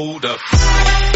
Hold up.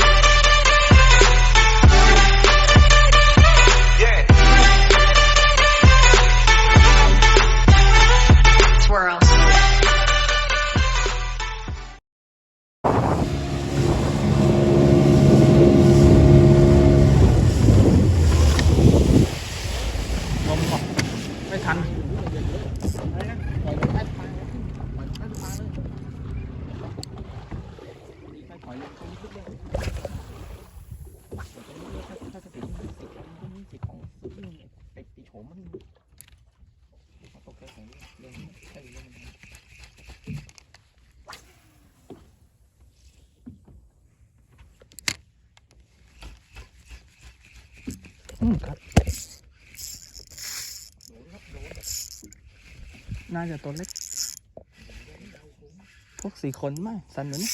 น่าจะตัวเล็ก พวกสี่คนไหมสันหมือนนี่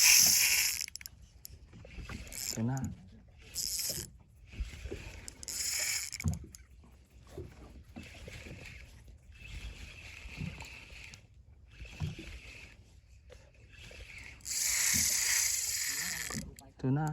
เดี๋ยวหน้าตัวหน้า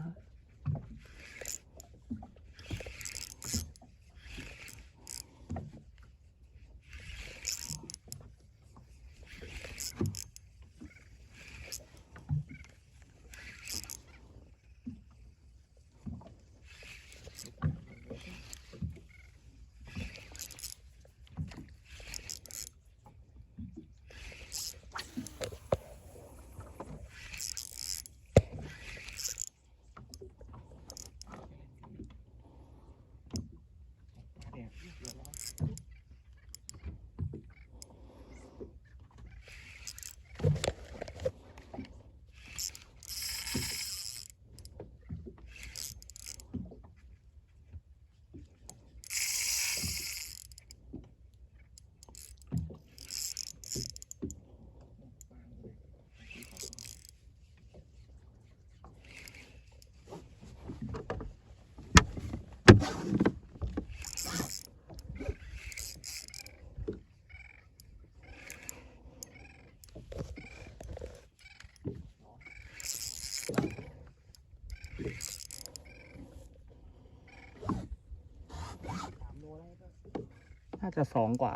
น่าจะสองกว่า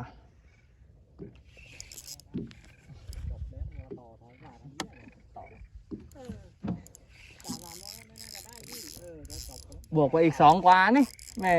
บวกไปอีกสองกว่านี่แม่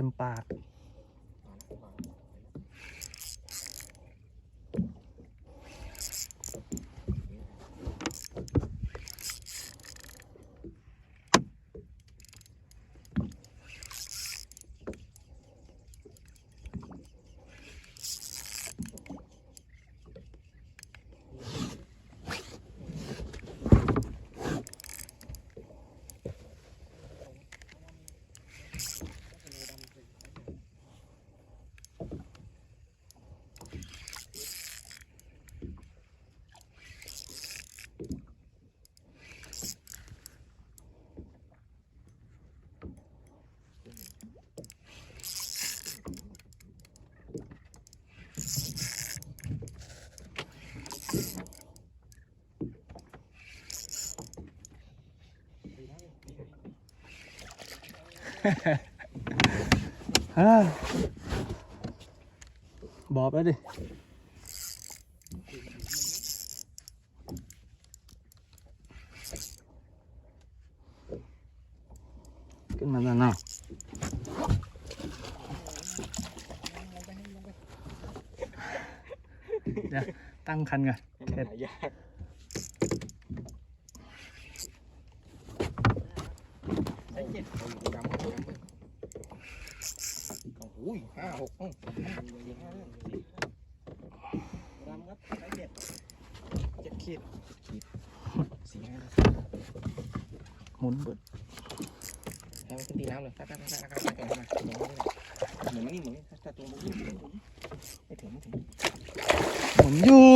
เต็มปาก บอบแล้วดิขึ้นมาแล้วนะเดี๋ยวตั้งคันก่อนเสร็จ อ้โหห้าหกสี่ห้าเลยดำครับไอ้เจ็ดเจ็ดขีดขีดสี่ห้าหมุนเบิดให้มันขึ้นตีน้ำเลยตัดตัดตัดตัดตัดตัดมาหมุนมานี่หมุนนี่ตัดตัวมุ้งไม่ถึงไม่ถึงหมุนอยู่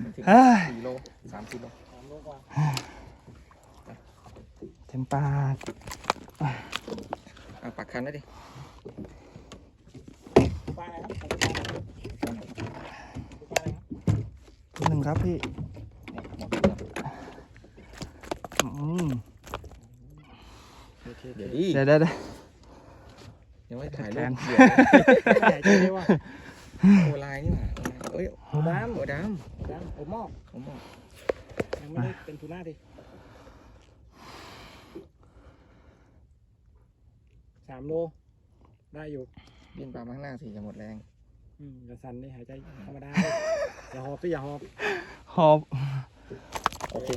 ไม่ถึงเฮ้ยสี่โลสามสี่โลสามโลกว่าเต็มปากเอาปากคันได้ดิปลาอะไรครับปลาอะไรปลาอะไรครับหนึ่งครับพี่เนี่ยหมดแล้วอืมเดี๋ยวดิเดี๋ยวเดี๋ยวเดี๋ยวยังไม่ถ่ายรูแทปนเดี๋ยวใหญ่จังเลยว่ะโอลายนี่หว่าเอ้ยโอ้ดโอดำดำโอ้หมอกำเขาบอกยังไม่ได้เป็นทูน่าดิสามโล ได้อยู่ บินปลามาข้างล่างสิจะหมดแรง อืมอย่าสั่นดิหายใจธรรมดา อย่าหอบสิอย่าหอบหอบ โอเค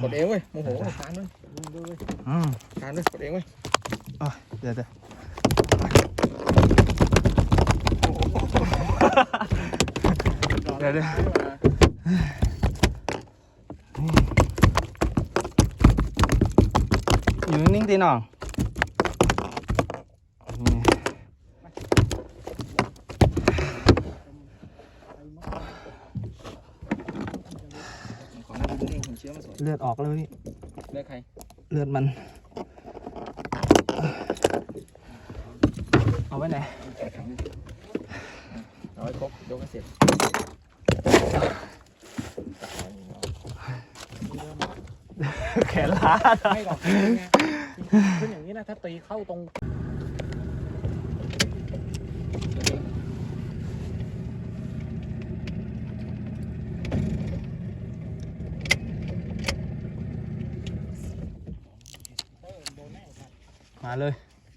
กดเองเว้ยโมโหทานด้วยดูดูเลยอืมทานด้วยกดเองเว้ยเดี๋ยวเดี๋ยวเดี๋ยวเดี๋ยวอยู่นิ่งๆตีหน่องนี่ ขอหน้าดูนี่ผม เชื่อมาสวยเลือดออกเลยพี่เลือกใครเลือดมัน เอาไว้ไหนเอาไว้ครบยกให้เสร็จแขนล้า ไม่หรอกจริงๆนะขึ้นอย่างนี้นะถ้าตีเข้าตรง เออโดนแน่ครับ มาเลย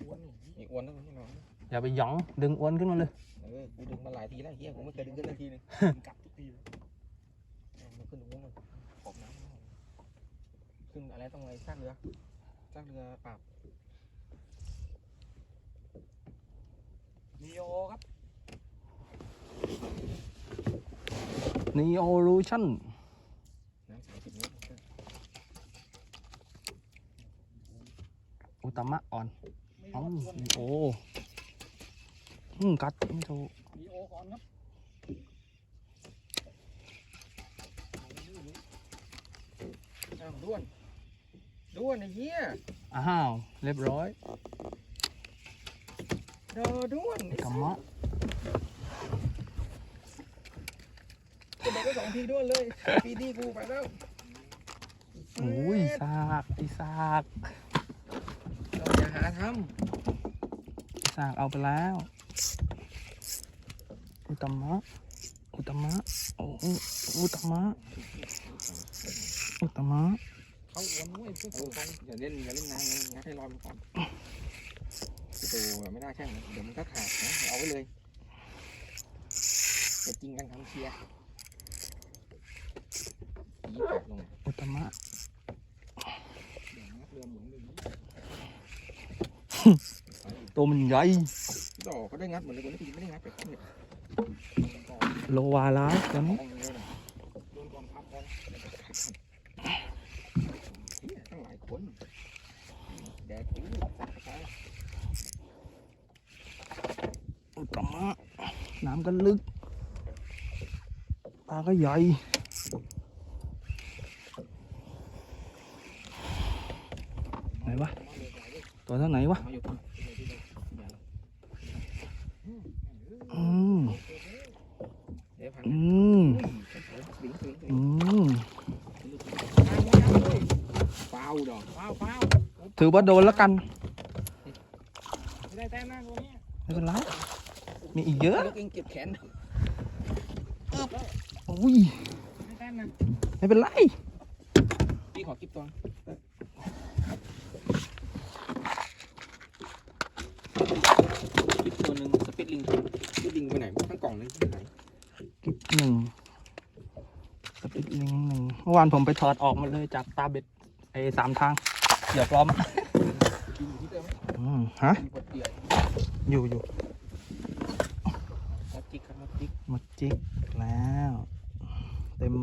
อ้วนนี่มีอ้วนต้องให้น้องอย่าไปหยองดึงอ้วนขึ้นมาเลยเออกูดึงมาหลายทีแล้วเฮียผมไม่เคยดึงขึ้นสักทีนึงกลับทุกทีเลยมันขึ้นตรงนู้นเลยขอบน้ำขึ้นอะไรต้องอะไรซากเรือซากเรือปราบนีโอครับนีโอรูชั่นน้ำสามสิบเมตร อุตมะอ่อนไม่อ๋อรู้ว่าอ้วนนีโออืมกัดไม่ถูกนีโอก่อนครับอ้าวด้วนด้วนไอ้เหี้ยอ้าวเรียบร้อยเดอด้วนอุตมะจะบอกได้สองทีด้วนเลยปีดีกูไปแล้วโอ้ยซากไอ้ซากเราอย่าหา ทไอ้ซากเอาไปแล้วอุตมะอุตมะโอ้โหอุตมะอุตมะเข้าอ้วนด้วยเพื่อำสูงอย่าเล่นอย่าเล่นนานงัดให้ลอยมันก่อนตัวไม่น่าแช่งนะเดี๋ยวมันก็ขาดนะเอาไว้เลยจะจริงกันทำเชียร์ยีขาดลงอุตมะเดี๋ยวงัดเรือหมุนเลย ตัวมันใหญ่ดอกเขาได้งัดหมดเลยคนนี้ไม่ได้งัดไปเขาเนี่ยโลวาไลฟ์ตัวนี้ของเยอะนะโดนก่อนพับก่อนเหี้ยตั้งหลายคนแดดปิ้งสักกระชายอุตมะน้ำก็ลึกปลาก็ใหญ่ไหนวะตัวเท่าไหนวะมา อืมอืมอืมเปล่าดอกเฝ้าเฝ้าถือว่าโดนแล้วกันไม่เป็นไรมีอีกเยอะเองเก็บแขนอุ้ยไม่เป็นไรพี่ขอกิบตัวกิบ ตัวหนึ่งสปิดลิงสปิดลิงไปไหนทั้งกล่ององเลยที่ไหนกิ๊บหนึ่งสปิดลิงหนึ่งเมื่อวานผมไปถอดออกหมาเลยจากตาเบ็ดไอ้สามทางเดี๋ยวพร้อมกินอยู่ที่เดิมอืมฮะกินบดเดี่ยวอยู่อยู่มาจิกครับมาจิกหมดจิกแล้ว เต็ม